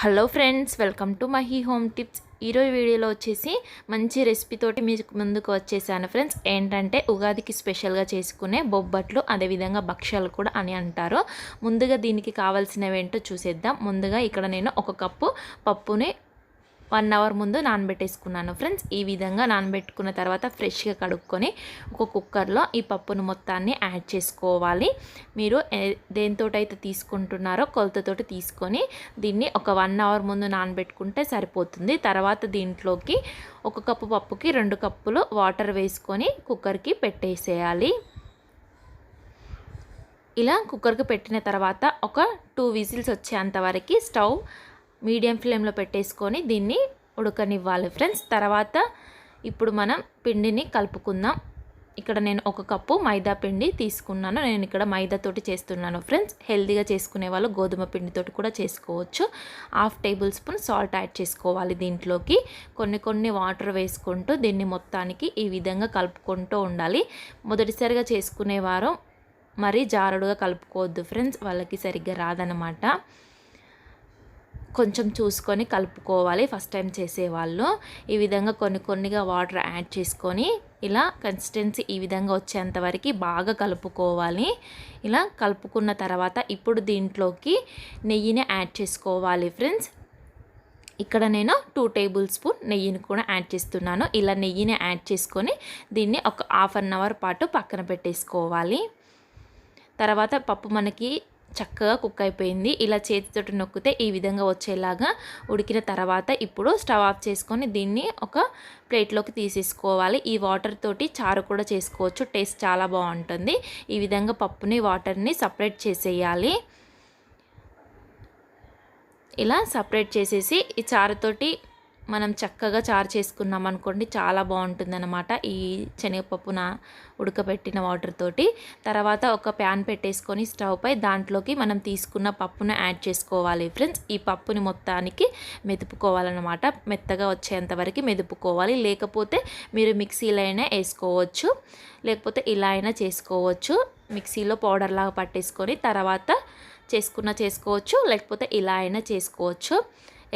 Hello friends welcome to Mahi home tips. ఈరోజు వీడియోలో వచ్చేసి మంచి రెసిపీతోటి మీకు ముందుకు వచ్చేసాను ఫ్రెండ్స్. ఏంటంటే ఉగాదికి స్పెషల్గా చేసుకునే బొబ్బట్లు అదేవిధంగా భక్ష్యాలు కూడా అని అంటారు. ముందుగా దీనికి కావాల్సినవి ఏంటో చూసేద్దాం. ముందుగా ఇక్కడ నేను ఒక కప్పు పప్పుని వన్ అవర్ ముందు నానబెట్టేసుకున్నాను. ఫ్రెండ్స్ ఈ విధంగా నానబెట్టుకున్న తర్వాత ఫ్రెష్గా కడుక్కొని ఒక కుక్కర్లో ఈ పప్పును మొత్తాన్ని యాడ్ చేసుకోవాలి. మీరు దేంతో అయితే తీసుకుంటున్నారో కొలతతోటి తీసుకొని దీన్ని ఒక వన్ అవర్ ముందు నానబెట్టుకుంటే సరిపోతుంది. తర్వాత దీంట్లోకి ఒక కప్పు పప్పుకి రెండు కప్పులు వాటర్ వేసుకొని కుక్కర్కి పెట్టేసేయాలి. ఇలా కుక్కర్కి పెట్టిన తర్వాత ఒక టూ విజిల్స్ వచ్చేంత వరకు స్టవ్ మీడియం ఫ్లేమ్లో పెట్టేసుకొని దీన్ని ఉడకనివ్వాలి ఫ్రెండ్స్. తర్వాత ఇప్పుడు మనం పిండిని కలుపుకుందాం. ఇక్కడ నేను ఒక కప్పు మైదా పిండి తీసుకున్నాను. నేను ఇక్కడ మైదాతోటి చేస్తున్నాను ఫ్రెండ్స్. హెల్తీగా చేసుకునే వాళ్ళు గోధుమ పిండితోటి కూడా చేసుకోవచ్చు. Half tablespoon salt add చేసుకోవాలి దీంట్లోకి. కొన్ని కొన్ని వాటర్ వేసుకుంటూ దీన్ని మొత్తానికి ఈ విధంగా కలుపుకుంటూ ఉండాలి. మొదటిసారిగా చేసుకునేవారు మరీ జారుడుగా కలుపుకోవద్దు ఫ్రెండ్స్. వాళ్ళకి సరిగ్గా రాదనమాట కొంచెం చూసుకొని కలుపుకోవాలి. ఫస్ట్ టైం చేసేవాళ్ళు. ఈ విధంగా కొన్ని కొన్నిగా వాటర్ యాడ్ చేసుకొని ఇలా కన్సిస్టెన్సీ ఈ విధంగా వచ్చేంత వరకు బాగా కలుపుకోవాలి. ఇలా కలుపుకున్న తర్వాత ఇప్పుడు దీంట్లోకి నెయ్యిని యాడ్ చేసుకోవాలి ఫ్రెండ్స్. ఇక్కడ నేను టూ టేబుల్ స్పూన్ నెయ్యిని కూడా యాడ్ చేస్తున్నాను. ఇలా నెయ్యిని యాడ్ చేసుకొని దీన్ని ఒక హాఫ్ అన్ అవర్ పాటు పక్కన పెట్టేసుకోవాలి. తర్వాత పప్పు మనకి చక్కగా కుక్ అయిపోయింది. ఇలా చేతితోటి నొక్కితే ఈ విధంగా వచ్చేలాగా ఉడికిన తర్వాత ఇప్పుడు స్టవ్ ఆఫ్ చేసుకొని దీన్ని ఒక ప్లేట్లోకి తీసేసుకోవాలి. ఈ వాటర్ తోటి చారు కూడా చేసుకోవచ్చు. టేస్ట్ చాలా బాగుంటుంది. ఈ విధంగా పప్పుని వాటర్ని సపరేట్ చేసేయాలి. ఇలా సపరేట్ చేసేసి ఈ చారుతోటి మనం చక్కగా చారు చేసుకున్నాం అనుకోండి చాలా బాగుంటుందన్నమాట. ఈ శనగపప్పున ఉడకబెట్టిన వాటర్ తోటి. తర్వాత ఒక ప్యాన్ పెట్టేసుకొని స్టవ్ పై దాంట్లోకి మనం తీసుకున్న పప్పును యాడ్ చేసుకోవాలి ఫ్రెండ్స్. ఈ పప్పుని మొత్తానికి మెదుపుకోవాలన్నమాట. మెత్తగా వచ్చేంత వరకు మెదుపుకోవాలి. లేకపోతే మీరు మిక్సీలో అయినా వేసుకోవచ్చు. లేకపోతే ఇలా అయినా చేసుకోవచ్చు. మిక్సీలో పౌడర్ లాగా పట్టేసుకొని తర్వాత చేసుకున్న చేసుకోవచ్చు. లేకపోతే ఇలా అయినా చేసుకోవచ్చు.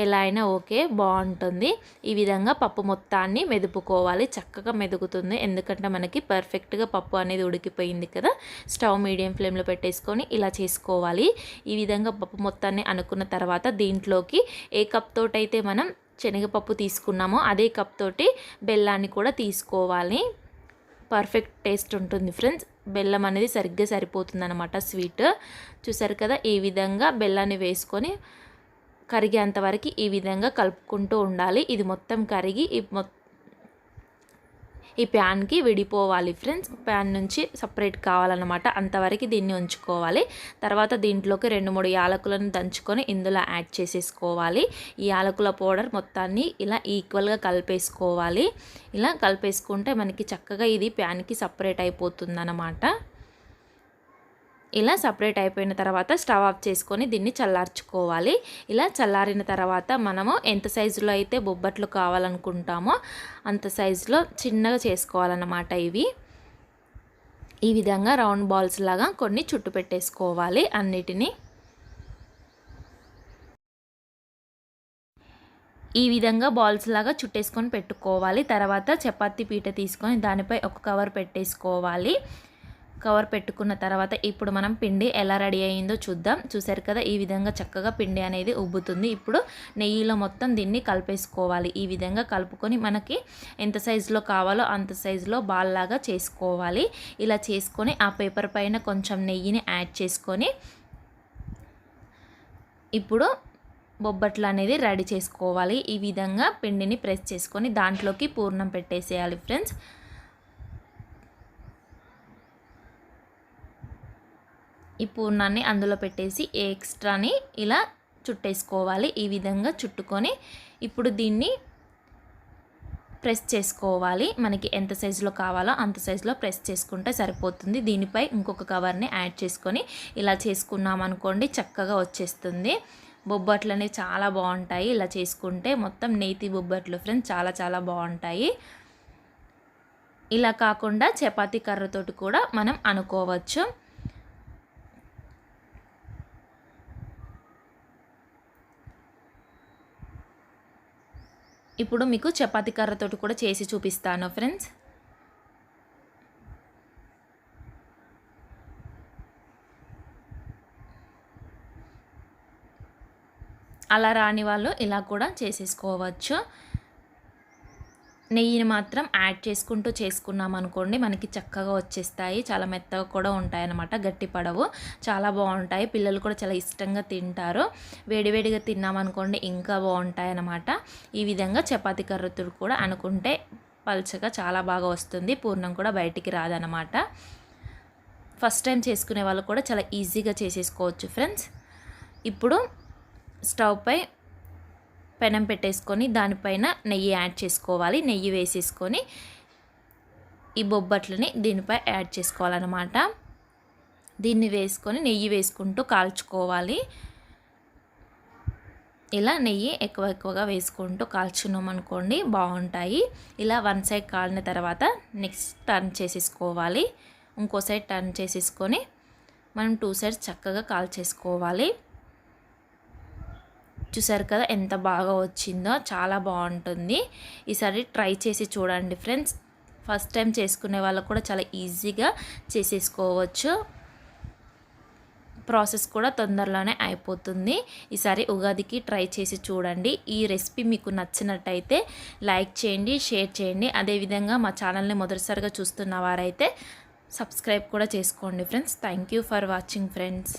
ఎలా అయినా ఓకే బాగుంటుంది. ఈ విధంగా పప్పు మొత్తాన్ని మెదుపుకోవాలి. చక్కగా మెదుగుతుంది. ఎందుకంటే మనకి పర్ఫెక్ట్గా పప్పు అనేది ఉడికిపోయింది కదా. స్టవ్ మీడియం ఫ్లేమ్లో పెట్టేసుకొని ఇలా చేసుకోవాలి. ఈ విధంగా పప్పు మొత్తాన్ని అనుకున్న తర్వాత దీంట్లోకి ఏ కప్ తోటైతే మనం శనగపప్పు తీసుకున్నామో అదే కప్ తోటి బెల్లాన్ని కూడా తీసుకోవాలి. పర్ఫెక్ట్ టేస్ట్ ఉంటుంది ఫ్రెండ్స్. బెల్లం అనేది సరిగ్గా సరిపోతుంది అనమాట స్వీట్. చూసారు కదా ఈ విధంగా బెల్లాన్ని వేసుకొని కరిగేంత వరకు ఈ విధంగా కలుపుకుంటూ ఉండాలి. ఇది మొత్తం కరిగి ఈ మొ ఈ ప్యాన్కి విడిపోవాలి ఫ్రెండ్స్. ప్యాన్ నుంచి సపరేట్ కావాలన్నమాట. అంతవరకు దీన్ని ఉంచుకోవాలి. తర్వాత దీంట్లోకి రెండు మూడు యాలకులను దంచుకొని ఇందులో యాడ్ చేసేసుకోవాలి. ఈ యాలకుల పౌడర్ మొత్తాన్ని ఇలా ఈక్వల్గా కలిపేసుకోవాలి. ఇలా కలిపేసుకుంటే మనకి చక్కగా ఇది ప్యాన్కి సపరేట్ అయిపోతుందన్నమాట. ఇలా సపరేట్ అయిపోయిన తర్వాత స్టవ్ ఆఫ్ చేసుకొని దీన్ని చల్లార్చుకోవాలి. ఇలా చల్లారిన తర్వాత మనము ఎంత సైజులో అయితే బొబ్బట్లు కావాలనుకుంటామో అంత సైజులో చిన్నగా చేసుకోవాలన్నమాట ఇవి. ఈ విధంగా రౌండ్ బాల్స్ లాగా కొన్ని చుట్టు పెట్టేసుకోవాలి అన్నిటినీ. ఈ విధంగా బాల్స్ లాగా చుట్టేసుకొని పెట్టుకోవాలి. తర్వాత చపాతీ పీట తీసుకొని దానిపై ఒక కవర్ పెట్టేసుకోవాలి. కవర్ పెట్టుకున్న తర్వాత ఇప్పుడు మనం పిండి ఎలా రెడీ అయ్యిందో చూద్దాం. చూసారు కదా ఈ విధంగా చక్కగా పిండి అనేది ఉబ్బుతుంది. ఇప్పుడు నెయ్యిలో మొత్తం దీన్ని కలిపేసుకోవాలి. ఈ విధంగా కలుపుకొని మనకి ఎంత సైజులో కావాలో అంత సైజులో బాల్లాగా చేసుకోవాలి. ఇలా చేసుకొని ఆ పేపర్ పైన కొంచెం నెయ్యిని యాడ్ చేసుకొని ఇప్పుడు బొబ్బట్లు అనేది రెడీ చేసుకోవాలి. ఈ విధంగా పిండిని ప్రెస్ చేసుకొని దాంట్లోకి పూర్ణం పెట్టేసేయాలి ఫ్రెండ్స్. ఈ పూర్ణాన్ని అందులో పెట్టేసి ఎక్స్ట్రాని ఇలా చుట్టేసుకోవాలి. ఈ విధంగా చుట్టుకొని ఇప్పుడు దీన్ని ప్రెస్ చేసుకోవాలి. మనకి ఎంత సైజులో కావాలో అంత సైజులో ప్రెస్ చేసుకుంటే సరిపోతుంది. దీనిపై ఇంకొక కవర్ని యాడ్ చేసుకొని ఇలా చేసుకున్నాం అనుకోండి చక్కగా వచ్చేస్తుంది. బొబ్బట్లు అనేవి చాలా బాగుంటాయి. ఇలా చేసుకుంటే మొత్తం నేతి బొబ్బట్లు ఫ్రెండ్స్ చాలా చాలా బాగుంటాయి. ఇలా కాకుండా చపాతీ కర్రతోటి కూడా మనం అనుకోవచ్చు. ఇప్పుడు మీకు చపాతీ కర్రతోటి కూడా చేసి చూపిస్తాను ఫ్రెండ్స్ అలా రాని వాళ్ళు ఇలా కూడా చేసేసుకోవచ్చు. నెయ్యిని మాత్రం యాడ్ చేసుకుంటూ చేసుకున్నాం అనుకోండి మనకి చక్కగా వచ్చేస్తాయి. చాలా మెత్తగా కూడా ఉంటాయి అన్నమాట గట్టి పడవు. చాలా బాగుంటాయి. పిల్లలు కూడా చాలా ఇష్టంగా తింటారు. వేడివేడిగా తిన్నామనుకోండి ఇంకా బాగుంటాయి అన్నమాట ఈ విధంగా చపాతీ కర్రతుడు కూడా అనుకుంటే పల్చగా చాలా బాగా వస్తుంది. పూర్ణం కూడా బయటికి రాదనమాట ఫస్ట్ టైం చేసుకునే వాళ్ళు కూడా చాలా ఈజీగా చేసేసుకోవచ్చు ఫ్రెండ్స్. ఇప్పుడు స్టవ్ పై పెనం పెట్టేసుకొని దానిపైన నెయ్యి యాడ్ చేసుకోవాలి. నెయ్యి వేసేసుకొని ఈ బొబ్బట్లని దీనిపై యాడ్ చేసుకోవాలన్నమాట. దీన్ని వేసుకొని నెయ్యి వేసుకుంటూ కాల్చుకోవాలి. ఇలా నెయ్యి ఎక్కువ ఎక్కువగా వేసుకుంటూ కాల్చున్నాం అనుకోండి బాగుంటాయి. ఇలా వన్ సైడ్ కాలిన తర్వాత నెక్స్ట్ టర్న్ చేసేసుకోవాలి. ఇంకో సైడ్ టర్న్ చేసేసుకొని మనం టూ సైడ్స్ చక్కగా కాల్చేసుకోవాలి. చూసారు కదా ఎంత బాగా వచ్చిందో చాలా బాగుంటుంది. ఈసారి ట్రై చేసి చూడండి ఫ్రెండ్స్. ఫస్ట్ టైం చేసుకునే వాళ్ళకు కూడా చాలా ఈజీగా చేసేసుకోవచ్చు. ప్రాసెస్ కూడా తొందరలోనే అయిపోతుంది. ఈసారి ఉగాదికి ట్రై చేసి చూడండి. ఈ రెసిపీ మీకు నచ్చినట్టయితే లైక్ చేయండి షేర్ చేయండి. అదేవిధంగా మా ఛానల్ని మొదటిసారిగా చూస్తున్న వారైతే సబ్స్క్రైబ్ కూడా చేసుకోండి friends. Thank you for watching friends.